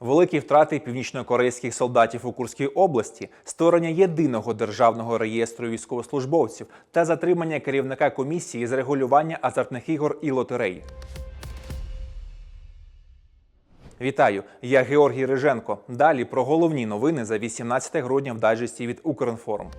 Великі втрати північнокорейських солдатів у Курській області, створення єдиного державного реєстру військовослужбовців та затримання керівника комісії з регулювання азартних ігор і лотерей. Вітаю, я Георгій Риженко. Далі про головні новини за 18 грудня в дайджесті від Укрінформ.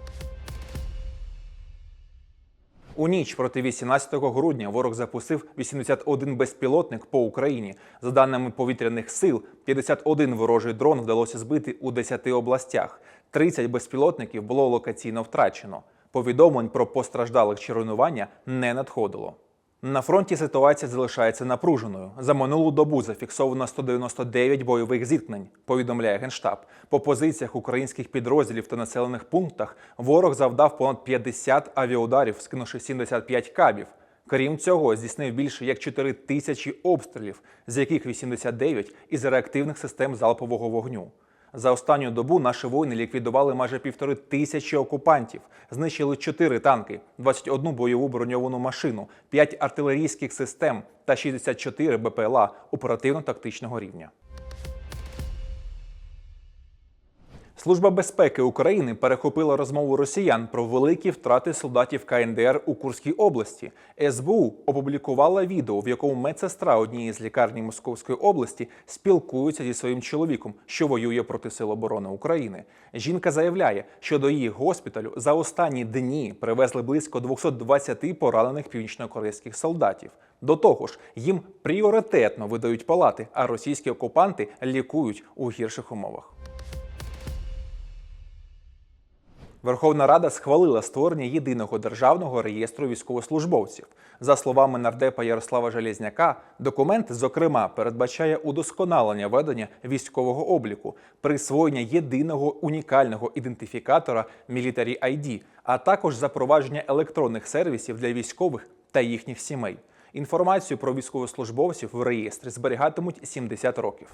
У ніч проти 18 грудня ворог запустив 81 безпілотник по Україні. За даними повітряних сил, 51 ворожий дрон вдалося збити у 10 областях. 30 безпілотників було локаційно втрачено. Повідомлень про постраждалих чи руйнування не надходило. На фронті ситуація залишається напруженою. За минулу добу зафіксовано 199 бойових зіткнень, повідомляє Генштаб. По позиціях українських підрозділів та населених пунктах ворог завдав понад 50 авіаударів, скинувши 75 кабів. Крім цього, здійснив більше як 4 тисячі обстрілів, з яких 89 із реактивних систем залпового вогню. За останню добу наші воїни ліквідували майже півтори тисячі окупантів, знищили 4 танки, 21 бойову броньовану машину, 5 артилерійських систем та 64 БПЛА оперативно-тактичного рівня. Служба безпеки України перехопила розмову росіян про великі втрати солдатів КНДР у Курській області. СБУ опублікувала відео, в якому медсестра однієї з лікарні Московської області спілкується зі своїм чоловіком, що воює проти Сил оборони України. Жінка заявляє, що до її госпіталю за останні дні привезли близько 220 поранених північнокорейських солдатів. До того ж, їм пріоритетно видають палати, а російські окупанти лікують у гірших умовах. Верховна Рада схвалила створення єдиного державного реєстру військовослужбовців. За словами нардепа Ярослава Железняка, документ, зокрема, передбачає удосконалення ведення військового обліку, присвоєння єдиного унікального ідентифікатора Military ID, а також запровадження електронних сервісів для військових та їхніх сімей. Інформацію про військовослужбовців в реєстрі зберігатимуть 70 років.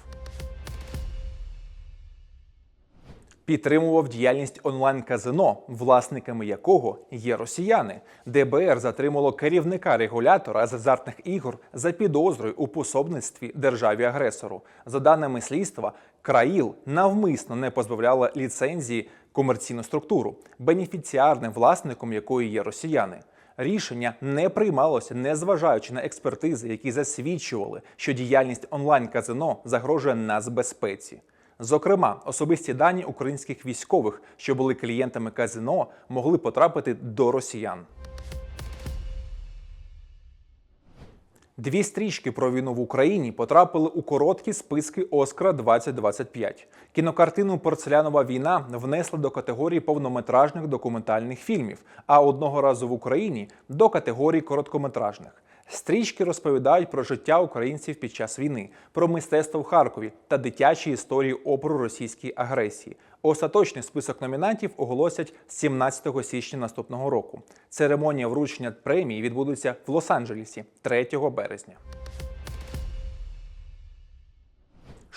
Підтримував діяльність онлайн-казино, власниками якого є росіяни. ДБР затримало керівника регулятора з азартних ігор за підозрою у пособництві державі-агресору. За даними слідства, країл навмисно не позбавляла ліцензії комерційну структуру, бенефіціарним власником якої є росіяни. Рішення не приймалося, незважаючи на експертизи, які засвідчували, що діяльність онлайн-казино загрожує нацбезпеці. Зокрема, особисті дані українських військових, що були клієнтами казино, могли потрапити до росіян. Дві стрічки про війну в Україні потрапили у короткі списки Оскара 2025. Кінокартину Порцелянова війна внесли до категорії повнометражних документальних фільмів, а одного разу в Україні до категорії короткометражних. Стрічки розповідають про життя українців під час війни, про мистецтво в Харкові та дитячі історії опору російській агресії. Остаточний список номінантів оголосять 17 січня наступного року. Церемонія вручення премії відбудеться в Лос-Анджелесі 3 березня.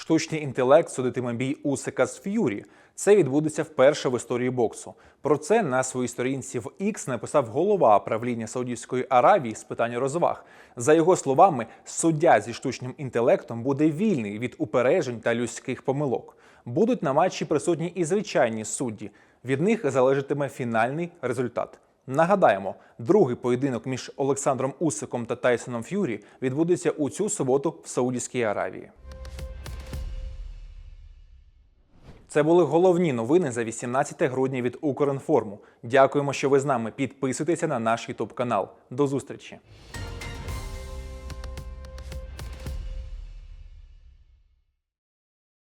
Штучний інтелект судитиме бій Усика з Ф'юрі. Це відбудеться вперше в історії боксу. Про це на своїй сторінці в X написав голова правління Саудівської Аравії з питань розваг. За його словами, суддя зі штучним інтелектом буде вільний від упереджень та людських помилок. Будуть на матчі присутні і звичайні судді. Від них залежатиме фінальний результат. Нагадаємо, другий поєдинок між Олександром Усиком та Тайсоном Ф'юрі відбудеться у цю суботу в Саудівській Аравії. Це були головні новини за 18 грудня від Укрінформу. Дякуємо, що ви з нами. Підписуйтеся на наш Ютуб канал. До зустрічі!